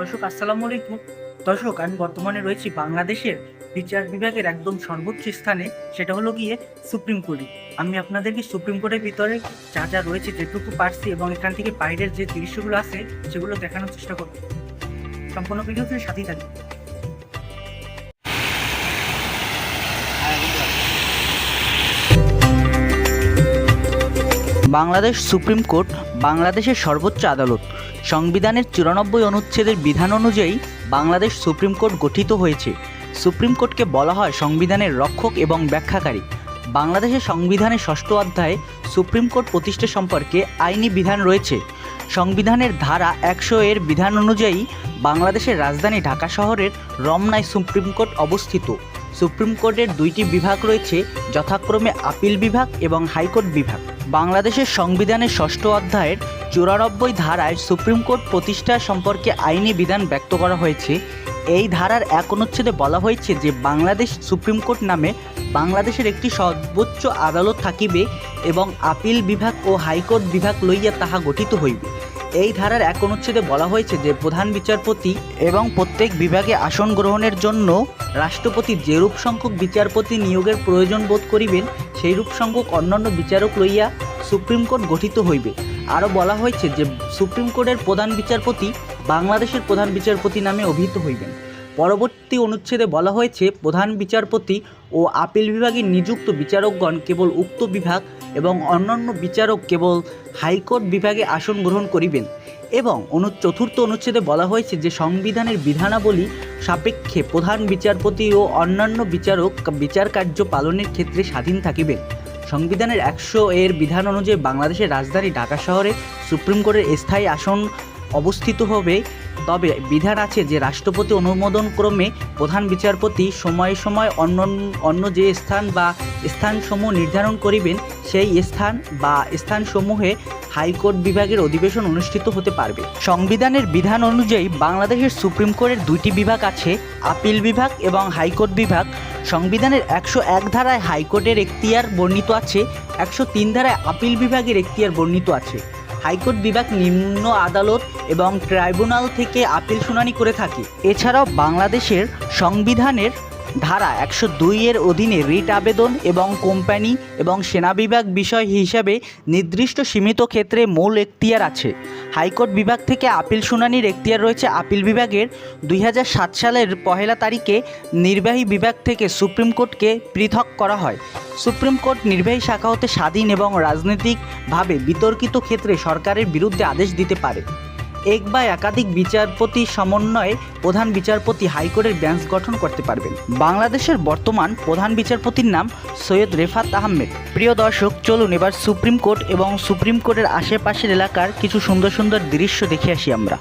দর্শক, আসসালামু আলাইকুম। দর্শক, আমি বর্তমানে রয়েছি বাংলাদেশের বিচার বিভাগের একদম সর্বোচ্চ স্থানে, সেটা হলো গিয়ে সুপ্রিম কোর্টে। আমি আপনাদেরকে সুপ্রিম কোর্টের ভিতরে যা যা রয়েছে, যেটুকু পারছি এবং এখান থেকে বাইরের যে দৃশ্যগুলো আছে, সেগুলো দেখানোর চেষ্টা করব। সম্পূর্ণ ভিডিওতে সাথেই থাকবে বাংলাদেশ সুপ্রিম কোর্ট, বাংলাদেশের সর্বোচ্চ আদালত। সংবিধানের চুরানব্বই অনুচ্ছেদের বিধান অনুযায়ী বাংলাদেশ সুপ্রিম কোর্ট গঠিত হয়েছে। সুপ্রিম কোর্টকে বলা হয় সংবিধানের রক্ষক এবং ব্যাখ্যাকারী। বাংলাদেশের সংবিধানের ষষ্ঠ অধ্যায়ে সুপ্রিম কোর্ট প্রতিষ্ঠা সম্পর্কে আইনি বিধান রয়েছে। সংবিধানের ধারা একশো এর বিধান অনুযায়ী বাংলাদেশের রাজধানী ঢাকা শহরের রমনায় সুপ্রিম কোর্ট অবস্থিত। সুপ্রিম কোর্টের দুইটি বিভাগ রয়েছে, যথাক্রমে আপিল বিভাগ এবং হাইকোর্ট বিভাগ। বাংলাদেশের সংবিধানের ষষ্ঠ অধ্যায়ের চুরানব্বই ধারায় সুপ্রিম কোর্ট প্রতিষ্ঠা সম্পর্কে আইনি বিধান ব্যক্ত করা হয়েছে। এই ধারার এক অনুচ্ছেদে বলা হয়েছে যে, বাংলাদেশ সুপ্রিম কোর্ট নামে বাংলাদেশের একটি সর্বোচ্চ আদালত থাকিবে এবং আপিল বিভাগ ও হাইকোর্ট বিভাগ লইয়া তাহা গঠিত হইবে। এই ধারার এক অনুচ্ছেদে বলা হয়েছে যে, প্রধান বিচারপতি এবং প্রত্যেক বিভাগে আসন গ্রহণের জন্য রাষ্ট্রপতি যেরূপ সংখ্যক বিচারপতি নিয়োগের প্রয়োজন বোধ করিবেন, সেইরূপ সংখ্যক অন্যান্য বিচারক লইয়া সুপ্রিম কোর্ট গঠিত হইবে। আরও বলা হয়েছে যে সুপ্রিম কোর্টের প্রধান বিচারপতি বাংলাদেশের প্রধান বিচারপতি নামে অভিহিত হইবেন। পরবর্তী অনুচ্ছেদে বলা হয়েছে, প্রধান বিচারপতি ও আপিল বিভাগে নিযুক্ত বিচারকগণ কেবল উক্ত বিভাগ এবং অন্যান্য বিচারক কেবল হাইকোর্ট বিভাগে আসন গ্রহণ করিবেন এবং অনু চতুর্থ অনুচ্ছেদে বলা হয়েছে যে সংবিধানের বিধানাবলী সাপেক্ষে প্রধান বিচারপতি ও অন্যান্য বিচারক বিচার কার্য পালনের ক্ষেত্রে স্বাধীন থাকিবেন। সংবিধানের একশো এর বিধান অনুযায়ী বাংলাদেশের রাজধানী ঢাকা শহরে সুপ্রিম কোর্টের স্থায়ী আসন অবস্থিত হবে। তবে বিধান আছে যে, রাষ্ট্রপতি অনুমোদন ক্রমে প্রধান বিচারপতি সময়ে সময় অন্য অন্য যে স্থান বা স্থানসমূহ নির্ধারণ করিবেন, সেই স্থান বা স্থানসমূহে হাইকোর্ট বিভাগের অধিবেশন অনুষ্ঠিত হতে পারবে। সংবিধানের বিধান অনুযায়ী বাংলাদেশের সুপ্রিম কোর্টের দুইটি বিভাগ আছে, আপিল বিভাগ এবং হাইকোর্ট বিভাগ। সংবিধানের একশো এক ধারায় হাইকোর্টের এখতিয়ার বর্ণিত আছে, একশো তিন ধারায় আপিল বিভাগের এখতিয়ার বর্ণিত আছে। হাইকোর্ট বিভাগ নিম্ন আদালত এবং ট্রাইব্যুনাল থেকে আপিল শুনানি করে থাকে। এছাড়াও বাংলাদেশের সংবিধানের ধারা একশো দুইয়ের অধীনে রিট আবেদন এবং কোম্পানি এবং সেনা বিভাগ বিষয় হিসাবে নির্দিষ্ট সীমিত ক্ষেত্রে মূল এখতিয়ার আছে। হাইকোর্ট বিভাগ থেকে আপিল শুনানির এখতিয়ার রয়েছে। আপিল বিভাগের দুই হাজার সাত সালের পহেলা তারিখে নির্বাহী বিভাগ থেকে সুপ্রিম কোর্টকে পৃথক করা হয়। সুপ্রিম কোর্ট নির্বাহী শাখা হতে স্বাধীন এবং রাজনৈতিকভাবে বিতর্কিত ক্ষেত্রে সরকারের বিরুদ্ধে আদেশ দিতে পারে। এক বা একাধিক বিচারপতি সমন্বয়ে প্রধান বিচারপতি হাইকোর্টের বেঞ্চ গঠন করতে পারবেন। বাংলাদেশের বর্তমান প্রধান বিচারপতির নাম সৈয়দ রেফাত আহমেদ। প্রিয় দর্শক, চলুন এবার সুপ্রিম কোর্ট এবং সুপ্রিম কোর্টের আশেপাশের এলাকার কিছু সুন্দর সুন্দর দৃশ্য দেখে আসি আমরা।